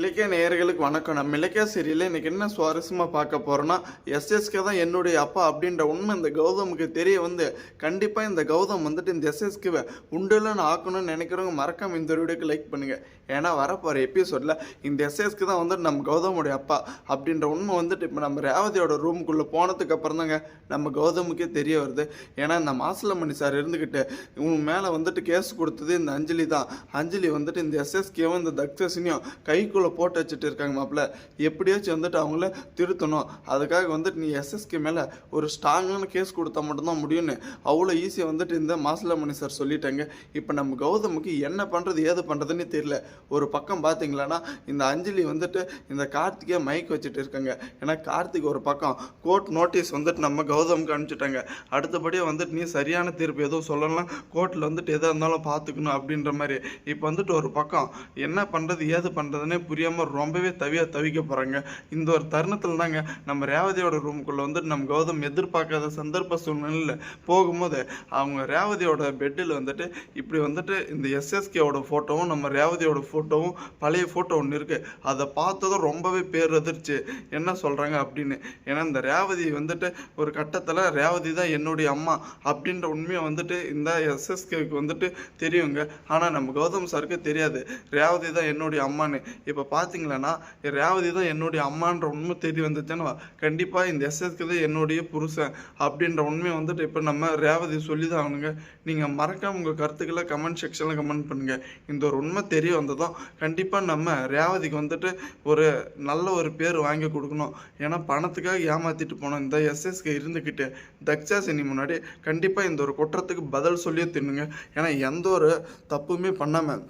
இலக்கிய நேயர்களுக்கு வணக்கம். நம்ம இலக்கிய சீரியலில் இன்னைக்கு என்ன சுவாரஸ்யமாக பார்க்க போகிறோன்னா எஸ்எஸ்கே தான் என்னுடைய அப்பா அப்படின்ற உண்மை இந்த கௌதமுக்கு தெரிய வந்து கண்டிப்பாக இந்த கௌதம் வந்துட்டு இந்த எஸ்எஸ்கேவை உண்டுலன்னு ஆக்கணும்னு நினைக்கிறவங்க மறக்காம இந்த வீடியோக்கு லைக் பண்ணுங்கள் ஏன்னா வரப்போகிற எபிசோடில் இந்த எஸ்எஸ்கே தான் வந்துட்டு நம்ம கௌதமுடைய அப்பா அப்படின்ற உண்மை வந்துட்டு இப்போ நம்ம ரேவதியோட ரூமுக்குள்ளே போனதுக்கு அப்புறம் தாங்க நம்ம கௌதமுக்கே தெரிய வருது. ஏன்னா இந்த மாசிலமணி சார் இருந்துக்கிட்டு உன் மேலே வந்துட்டு கேஸ் கொடுத்தது இந்த அஞ்சலி தான். அஞ்சலி வந்துட்டு இந்த எஸ்எஸ்கேவும் இந்த தக்ஷசினியும் கைக்குள்ளே போட்டு வச்சுட்டு இருக்காங்க மாப்பிள்ள. எப்படியாச்சும் வந்துட்டு அவங்கள திருத்தணும். அதுக்காக வந்துட்டு நீ எஸ்எஸ்கே மேலே ஒரு ஸ்ட்ராங்கான கேஸ் கொடுத்தா மட்டும்தான் முடியும்னு அவ்வளோ ஈஸியாக வந்துட்டு இந்த மாசிலமணி சார் சொல்லிட்டாங்க. இப்போ நம்ம கௌதமுக்கு என்ன பண்ணுறது ஏது பண்ணுறதுன்னு தெரியல. ஒரு பக்கம் பார்த்தீங்களான்னா இந்த அஞ்சலி வந்துட்டு இந்த கார்த்திகை மைக் வச்சுட்டு இருக்காங்க. ஏன்னா கார்த்திக் ஒரு பக்கம் கோர்ட் நோட்டீஸ் வந்துட்டு நம்ம கௌதமுக்கு அனுப்பிச்சிட்டாங்க. அடுத்தபடியாக வந்துட்டு நீ சரியான தீர்ப்பு எதுவும் சொல்லலாம் கோர்ட்டில் வந்துட்டு எதாக இருந்தாலும் பார்த்துக்கணும் அப்படின்ற மாதிரி. இப்போ வந்துட்டு ஒரு பக்கம் என்ன பண்ணுறது ஏது பண்ணுறதுனே புரியாமல் ரொம்பவே தவியா தவிக்க போகிறாங்க இந்த ஒரு தருணத்தில் தாங்க நம்ம ரேவதியோட ரூமுக்குள்ளே வந்துட்டு நம்ம கௌதம் எதிர்பார்க்காத சந்தர்ப்ப சூழ்நிலையில் போகும்போது அவங்க ரேவதியோட பெட்டில் வந்துட்டு இப்படி வந்துட்டு இந்த எஸ்எஸ்கேவோட ஃபோட்டோவும் நம்ம ரேவதியோட ஃபோட்டோவும் பழைய ஃபோட்டோ ஒன்று இருக்குது அதை பார்த்ததும் ரொம்பவே பேர் எதிர்ச்சு என்ன சொல்கிறாங்க அப்படின்னு? ஏன்னா இந்த ரேவதி வந்துட்டு ஒரு கட்டத்தில் ரேவதி தான் என்னுடைய அம்மா அப்படின்ற உண்மையை வந்துட்டு இந்த எஸ்எஸ்கேவுக்கு வந்துட்டு தெரியுங்க. ஆனால் நம்ம கௌதம் சாருக்கு தெரியாது. ரேவதி தான் என்னுடைய அம்மான்னு. இப்போ இப்போ பார்த்தீங்களன்னா ரேவதி தான் என்னுடைய அம்மான்ற உண்மை தெரிய வந்துச்சுன்னா கண்டிப்பாக இந்த எஸ்எஸ்கே தான் என்னுடைய புருஷன் அப்படின்ற உண்மையை வந்துட்டு இப்போ நம்ம ரேவதி சொல்லி தான் ஆகணுங்க. நீங்கள் மறக்காம உங்கள் கருத்துக்களை கமெண்ட் செக்ஷனில் கமெண்ட் பண்ணுங்கள் இந்த ஒரு உண்மை தெரிய வந்ததும் கண்டிப்பாக நம்ம ரேவதிக்கு வந்துட்டு ஒரு நல்ல ஒரு பேர் வாங்கி கொடுக்கணும். ஏன்னா பணத்துக்காக ஏமாற்றிட்டு போனோம் இந்த எஸ்எஸ்கே இருந்துக்கிட்டு தக்ஷா சினி முன்னாடி கண்டிப்பாக இந்த ஒரு குற்றத்துக்கு பதில் சொல்லியே தின்னுங்க. ஏன்னா எந்த ஒரு தப்புமே பண்ணாமல்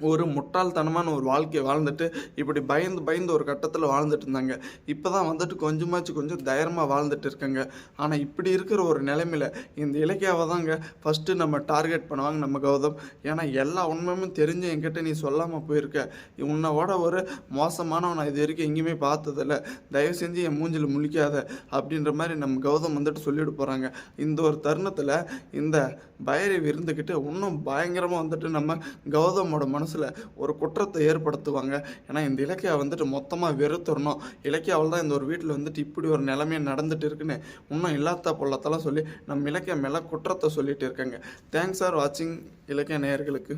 ஒரு முட்டாள்தனமான ஒரு வாழ்க்கையை வாழ்ந்துட்டு இப்படி பயந்து பயந்து ஒரு கட்டத்தில் வாழ்ந்துட்டு இருந்தாங்க. இப்போ தான் வந்துட்டு கொஞ்சமாச்சு கொஞ்சம் தைரியமாக வாழ்ந்துட்டு இருக்காங்க. ஆனால் இப்படி இருக்கிற ஒரு நிலைமையில் இந்த இலக்கியாவை தாங்க ஃபஸ்ட்டு நம்ம டார்கெட் பண்ணுவாங்க நம்ம கௌதம். ஏன்னா எல்லா உண்மையுமே தெரிஞ்சு என்கிட்ட நீ சொல்லாமல் போயிருக்க. உன்னோட ஒரு மோசமானவன் நான் இது வரைக்கும் எங்கேயுமே பார்த்ததில்ல. தயவு செஞ்சு என் மூஞ்சில் முழிக்காத அப்படின்ற மாதிரி நம்ம கௌதம் வந்துட்டு சொல்லிட்டு போகிறாங்க இந்த ஒரு தருணத்தில் இந்த பைரவி விருந்துக்கிட்டு இன்னும் பயங்கரமாக வந்துட்டு நம்ம கௌதமோட மனசில் ஒரு குற்றத்தை ஏற்படுத்துவாங்க. ஏன்னா இந்த இலக்கியா வந்துட்டு மொத்தமாக வெறுத்துடணும் இலக்கியாவில் தான் இந்த ஒரு வீட்டில் வந்துட்டு இப்படி ஒரு நிலைமை நடந்துட்டு இருக்குன்னு இன்னும் இல்லாத பொல்லத்தெல்லாம் சொல்லி நம்ம இலக்கியம் மேலே குற்றத்தை சொல்லிட்டு இருக்காங்க. தேங்க்ஸ் ஃபார் வாட்சிங் இலக்கிய நேயர்களுக்கு.